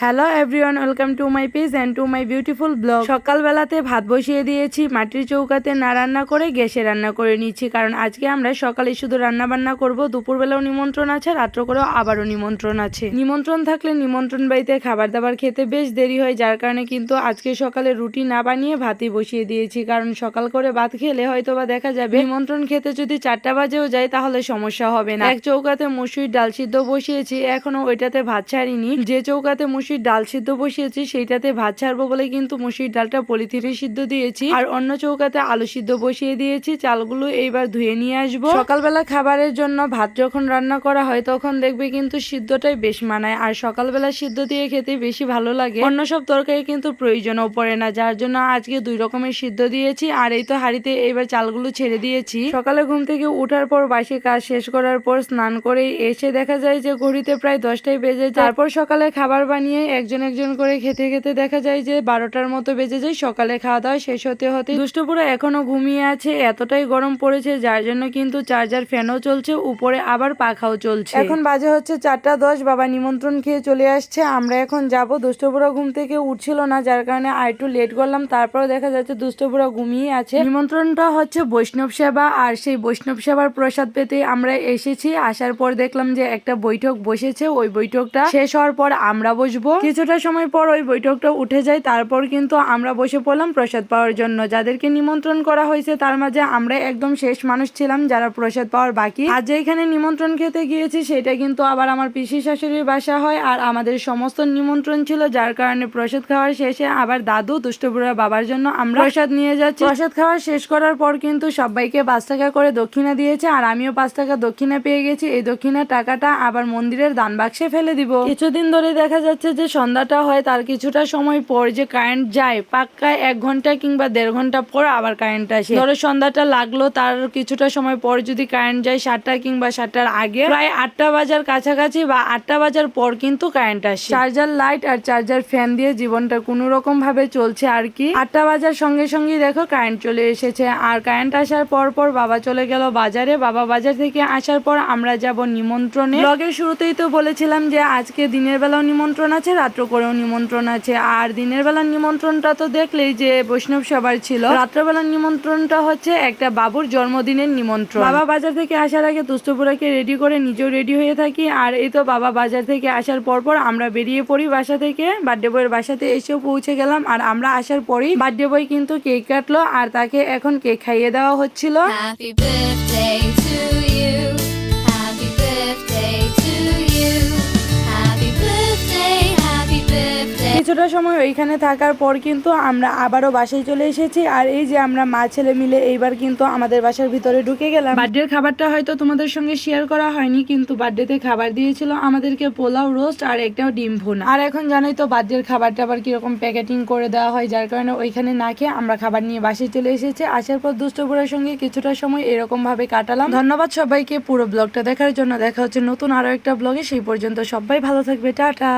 Hello everyone welcome to my page and to my beautiful blog সকালবেলাতে ভাত বসিয়ে দিয়েছি, মাটির চৌকাতে না রান্না করে গ্যাসে রান্না করে নিচ্ছি, কারণ আজকে আমরা সকালে শুধু রান্না বান্না করব, দুপুরবেলাও নিমন্ত্রণ আছে, রাত্র করেও আবারও নিমন্ত্রণ আছে। নিমন্ত্রণ থাকলে নিমন্ত্রণ বাড়িতে খাবার দাবার খেতে বেশ দেরি হয়, যার কারণে কিন্তু আজকে সকালে রুটি না বানিয়ে ভাতই বসিয়ে দিয়েছি, কারণ সকাল করে ভাত খেলে হয়তো বা দেখা যাবে নিমন্ত্রণ খেতে যদি চারটা বাজেও যায় তাহলে সমস্যা হবে না। এক চৌকাতে মুসুরির ডাল সিদ্ধ বসিয়েছি, এখনও ওইটাতে ভাত ছাড়িনি, যে চৌকাতে মুসুরির ডাল সিদ্ধ বসিয়েছি, সেইটাতে ভাত ছাড়বো বলে কিন্তু মুসুরির ডালটা পলিথিনে সিদ্ধ দিয়েছি। আর অন্য চৌকাতে আলু সিদ্ধ বসিয়ে দিয়েছি, চালগুলো এইবার ধুয়ে নিয়ে আসব। সকালবেলা খাবারের জন্য ভাত যখন রান্না করা হয়, তখন দেখবে কিন্তু সিদ্ধটাই বেশ মানায়, আর সকালবেলা সিদ্ধ দিয়ে খেতে বেশি ভালো লাগে। অন্য সব তরকারি কিন্তু প্রয়োজনও পড়ে না, যার জন্য আজকে দুই রকমের সিদ্ধ দিয়েছি, আর এই তো হাঁড়িতে এবার চালগুলো ছেড়ে দিয়েছি। সকালে ঘুম থেকে উঠার পর বাসি কাজ শেষ করার পর স্নান করে এসে দেখা যায় যে ঘড়িতে প্রায় দশটায় বেজে যায়। তারপর সকালে খাবার বানিয়ে একজন একজন করে খেতে খেতে দেখা যায় যে বারোটার মতো বেজে যায় সকালে খাওয়া দাওয়া শেষ হতে হতে দুষ্টপুরা এখনও ঘুমিয়ে আছে এতটাই গরম পড়েছে যার জন্য কিন্তু চার্জার ফ্যানও চলছে উপরে আবার পাখাও চলছে। এখন বাজে হচ্ছে চারটা দশ বাবা নিমন্ত্রণ খেয়ে চলে আসছে আমরা এখন যাব। দুষ্টপুরা ঘুম থেকে উঠছিল না যার কারণে আর একটু লেট করলাম তারপর দেখা যাচ্ছে দুষ্টপুরা ঘুমিয়ে আছে। নিমন্ত্রণটা হচ্ছে বৈষ্ণব সেবা আর সেই বৈষ্ণব সেবার প্রসাদ পেতে আমরা এসেছি আসার পর দেখলাম যে একটা বৈঠক বসেছে ওই বৈঠকটা শেষ হওয়ার পর আমরা বসবো। কিছুটা সময় পর ওই বৈঠকটা উঠে যায়, তারপর কিন্তু আমরা বসে পড়লাম প্রসাদ পাওয়ার জন্য। যাদেরকে নিমন্ত্রণ করা হয়েছে, তার মাঝে আমরা একদম শেষ মানুষ ছিলাম যারা প্রসাদ পাওয়ার বাকি। আজ যেখানে নিমন্ত্রণ খেতে গিয়েছি, সেটা কিন্তু আবার আমার পিসি শাশুড়ির বাসা হয়, আর আমাদের সমস্ত নিমন্ত্রণ ছিল, যার কারণে প্রসাদ খাওয়ার শেষে আবার দাদু দুষ্টপুরা বাবার জন্য আমরা প্রসাদ নিয়ে যাচ্ছি। প্রসাদ খাওয়া শেষ করার পর কিন্তু সবাইকে পাঁচ টাকা করে দক্ষিণা দিয়েছে, আর আমিও পাঁচ টাকা দক্ষিণা পেয়ে গেছি। এই দক্ষিণা টাকাটা আবার মন্দিরের দান বাক্সে ফেলে দিব। কিছুদিন ধরে দেখা যাচ্ছে যে সন্ধ্যাটা হয় তার কিছুটা সময় পর যে কারেন্ট যায়, পাক্কা এক ঘণ্টা কিংবা দেড় ঘণ্টা পর আবার কারেন্ট আসে। ধরো সন্ধ্যাটা লাগল, তার কিছুটা সময় পর যদি কারেন্ট যায় সাতটা কিংবা সাতটার আগে, প্রায় আটটা বাজার কাছাকাছি বা আটটা বাজার পর কিন্তু কারেন্ট আসে। চার্জার লাইট আর চার্জার ফ্যান দিয়ে জীবনটা কোনো রকম ভাবে চলছে আর কি। আটটা বাজার সঙ্গে সঙ্গে দেখো কারেন্ট চলে এসেছে। আর কারেন্ট আসার পর পর বাবা চলে গেল বাজারে। বাবা বাজার থেকে আসার পর আমরা যাব নিমন্ত্রণে। ব্লগের শুরুতেই তো বলেছিলাম যে আজকে দিনের বেলাও নিমন্ত্রণ আছে রাত্র করেও নিমন্ত্রণ আছে। আর দিনের বেলার নিমন্ত্রণটা তো দেখলেই যে বৈষ্ণব সবার ছিল। রাত্রবেলার নিমন্ত্রণটা হচ্ছে একটা বাবুর জন্মদিনের নিমন্ত্রণ। বাবা বাজার থেকে আসার আগে তুষ্টপুরাকে রেডি করে নিজেও রেডি হয়ে থাকি। আর এই তো বাবা বাজার থেকে আসার পর পর আমরা বেরিয়ে পড়ি বাসা থেকে। বার্থডে বইয়ের বাসাতে এসেও পৌঁছে গেলাম। আর আমরা আসার পরেই বার্থডে বই কিন্তু কেক কাটলো। আর তাকে এখন কেক খাইয়ে দেওয়া হচ্ছিল। Happy birthday কিছুটা সময় ওইখানে থাকার পর কিন্তু আমরা আবারও বাসায় চলে এসেছি। আর এই যে আমরা মা ছেলে মিলে এইবার কিন্তু আমাদের বাসার ভিতরে ঢুকে গেলাম। বার্থডের খাবারটা হয়তো তোমাদের সঙ্গে শেয়ার করা হয়নি কিন্তু বার্থডেতে খাবার দিয়েছিল আমাদেরকে পোলাও রোস্ট আর একটাও ডিম ভুনা। আর এখন জানোই তো বার্থডের খাবারটা আবার কীরকম প্যাকেটিং করে দেওয়া হয় যার কারণে ওইখানে না খেয়ে আমরা খাবার নিয়ে বাসায় চলে এসেছি। আসার পর দুষ্টপুরের সঙ্গে কিছুটা সময় এরকম ভাবে কাটালাম। ধন্যবাদ সবাইকে পুরো ব্লগটা দেখার জন্য। দেখা হচ্ছে নতুন আরও একটা ব্লগে সেই পর্যন্ত সবাই ভালো থাকবে। টাটা।